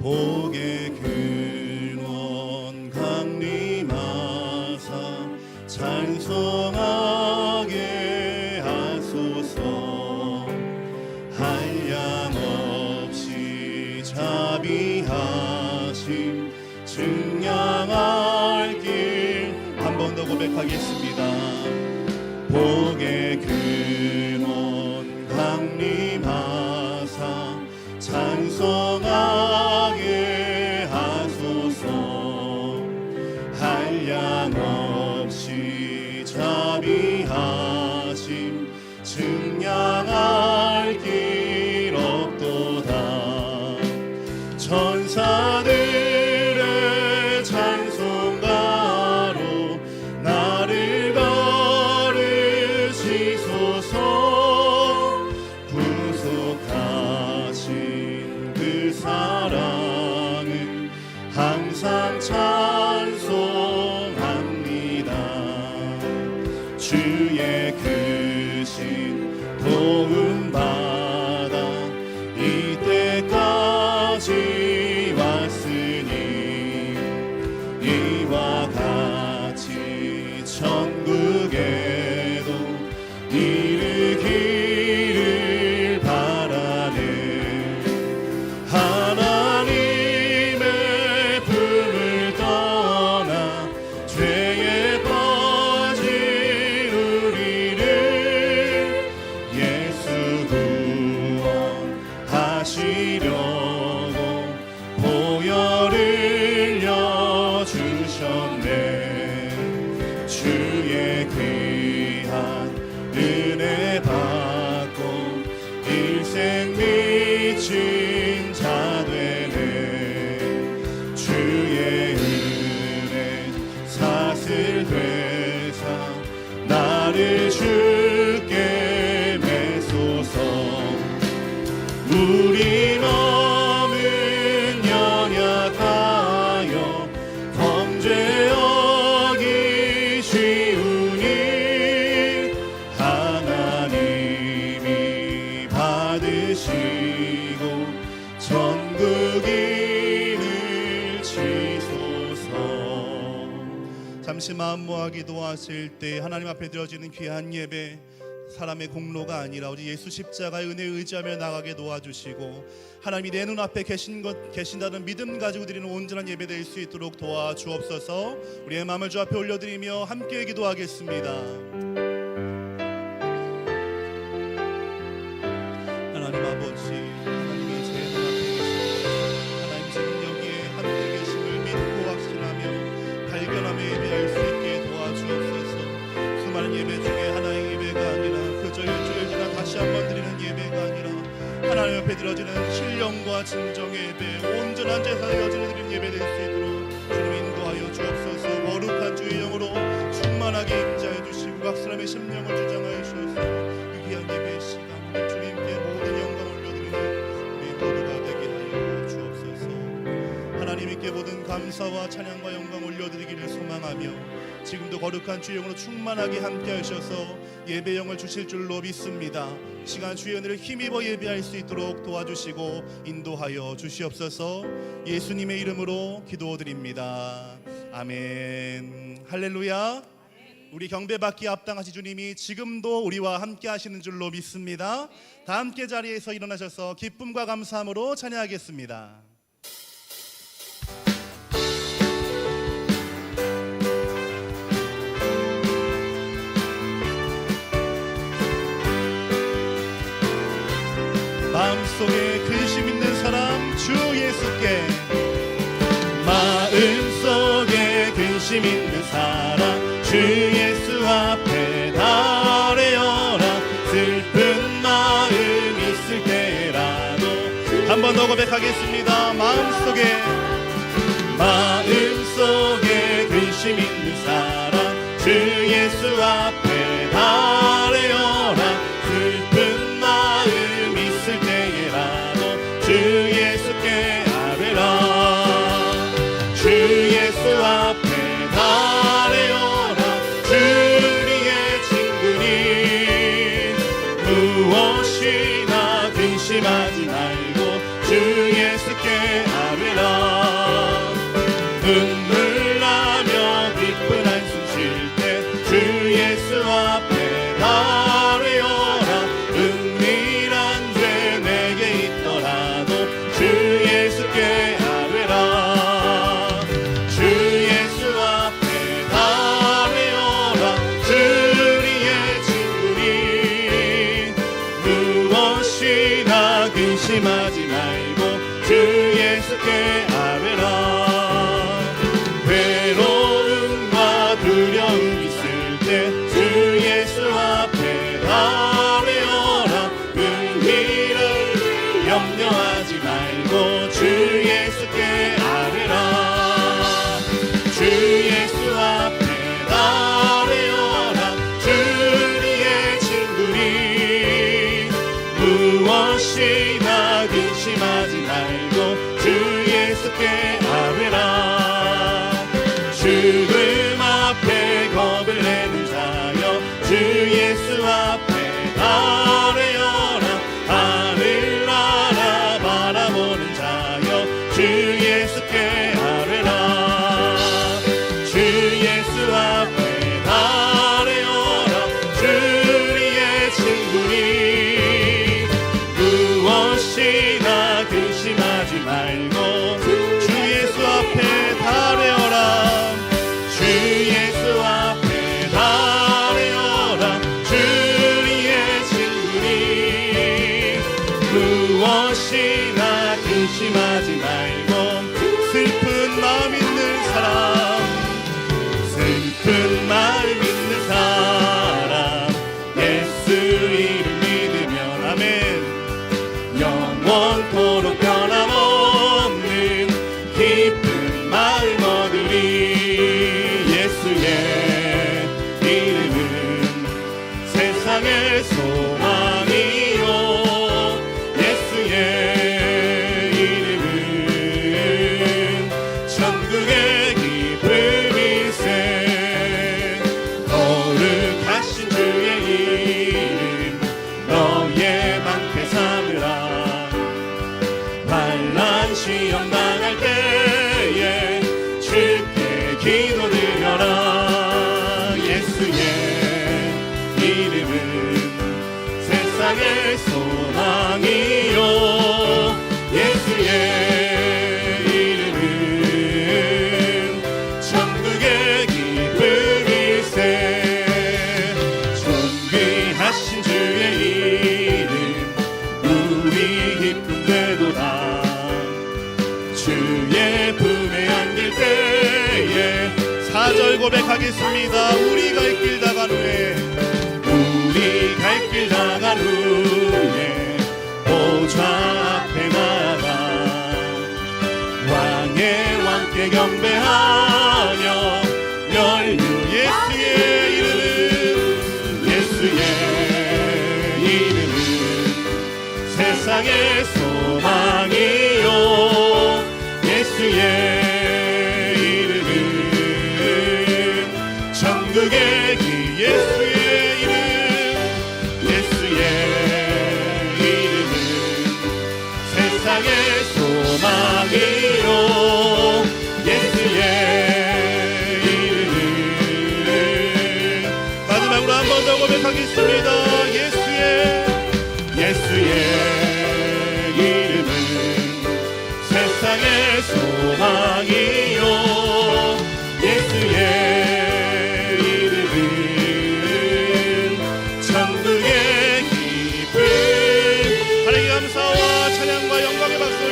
복의 근원 강림하사 찬송하게 하소서. 한량없이 자비하심 증량할 길 한 번 더 고백하겠습니다. 복의 근 천사들 잠시 마음 모아 기도하실 때 하나님 앞에 드려지는 귀한 예배 사람의 공로가 아니라 우리 예수 십자가의 은혜에 의지하며 나가게 도와주시고 하나님이 내 눈앞에 계신 것 계신다는 믿음 가지고 드리는 온전한 예배 될 수 있도록 도와주옵소서. 우리의 마음을 주 앞에 올려드리며 함께 기도하겠습니다 드려지는 신령과 진정의 예배 온전한 제사를 여지러 드리는 예배 될 수 있도록 주님 인도하여 주옵소서. 거룩한 주의 영으로 충만하게 임자해 주시고 각 사람의 심령을 주장하여 이 귀한 예배의 시간 주님께 모든 영광을 올려드리는 우리 모두가 되게 하여 주옵소서. 하나님께 모든 감사와 찬양과 영광 올려드리기를 소망하며 지금도 거룩한 주의 영으로 충만하게 함께 하셔서 예배 영을 주실 줄로 믿습니다. 시간 주의 은혜를 힘입어 예배할 수 있도록 도와주시고 인도하여 주시옵소서. 예수님의 이름으로 기도드립니다. 아멘. 할렐루야. 우리 경배받기 합당하신 주님이 지금도 우리와 함께 하시는 줄로 믿습니다. 다 함께 자리에서 일어나셔서 기쁨과 감사함으로 찬양하겠습니다 마음속에 근심 있는 사람 주 예수께. 마음속에 근심 있는 사람 주 예수 앞에 달래어라. 슬픈 마음 있을 때라도 한 번 더 고백하겠습니다. 마음속에 마음속에 그 예수께 아뢰라. 눈물 나며 기쁜 한숨 쉴 때 주 예수 앞에 아뢰어라. 은밀한 죄 내게 있더라도 주 예수께 아뢰라. 주 예수 앞에 아뢰어라. 주 우리의 주님 무엇이나 근심하지 말라 주 예수께 무엇이 나 근심하지 말고 주 예수께 아뢰라. 죽음 앞에 겁을 내는 자여 주 예수 앞에 아. 믿습니다. 우리 갈 길 나간 후에 우리 갈 길 나간 후에 보좌 앞에 나가 왕의 왕께 경배하 man.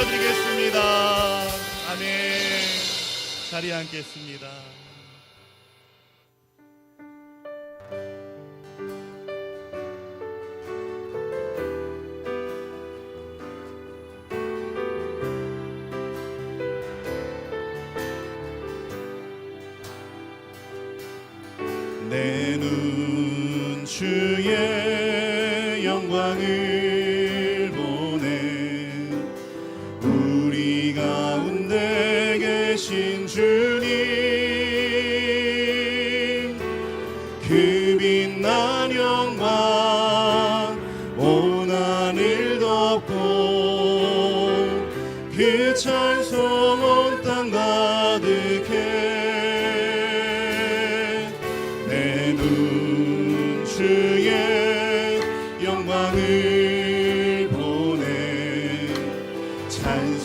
올려드리겠습니다. 아멘. 자리에 앉겠습니다. 내 눈 주의 영광을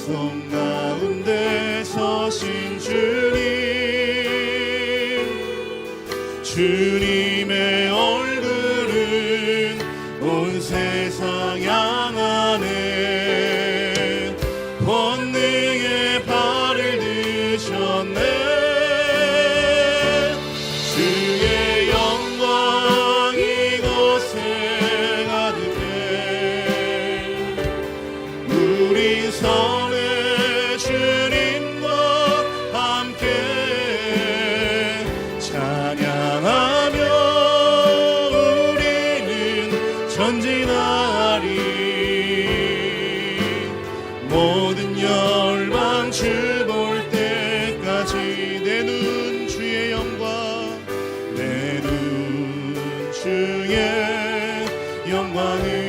awesome money.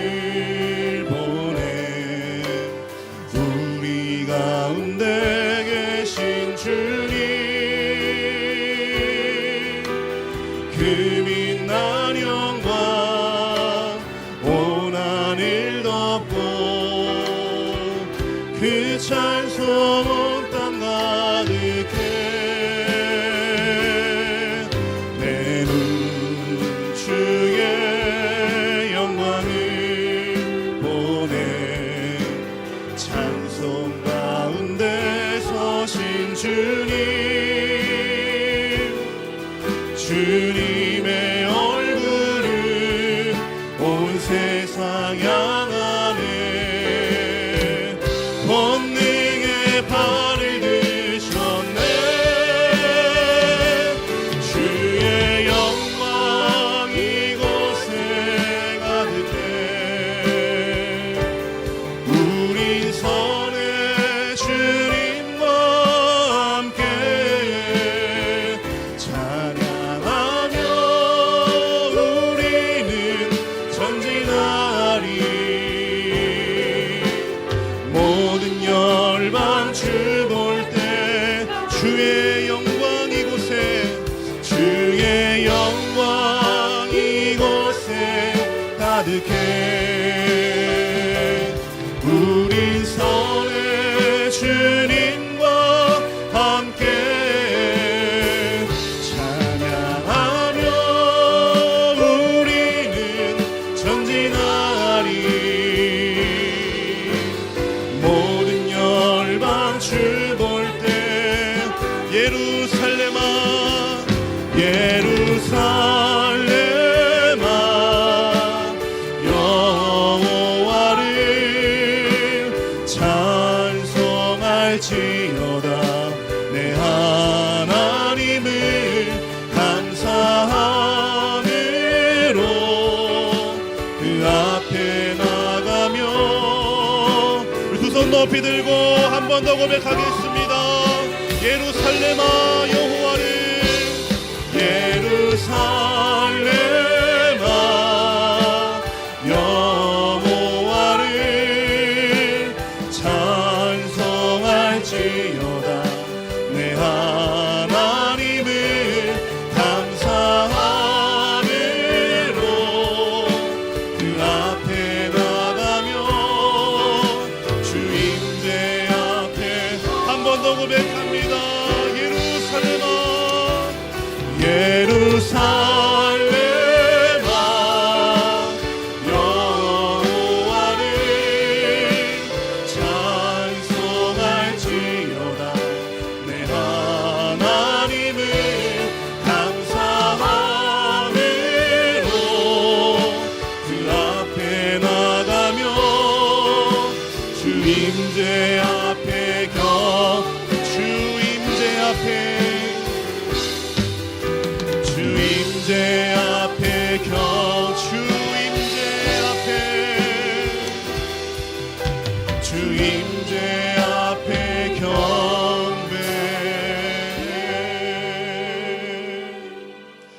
주 볼 때 주의 영광 이곳에 주의 영광 이곳에 가득해. 손 높이 들고 한 번 더 고백하겠습니다. 예루살렘아 여호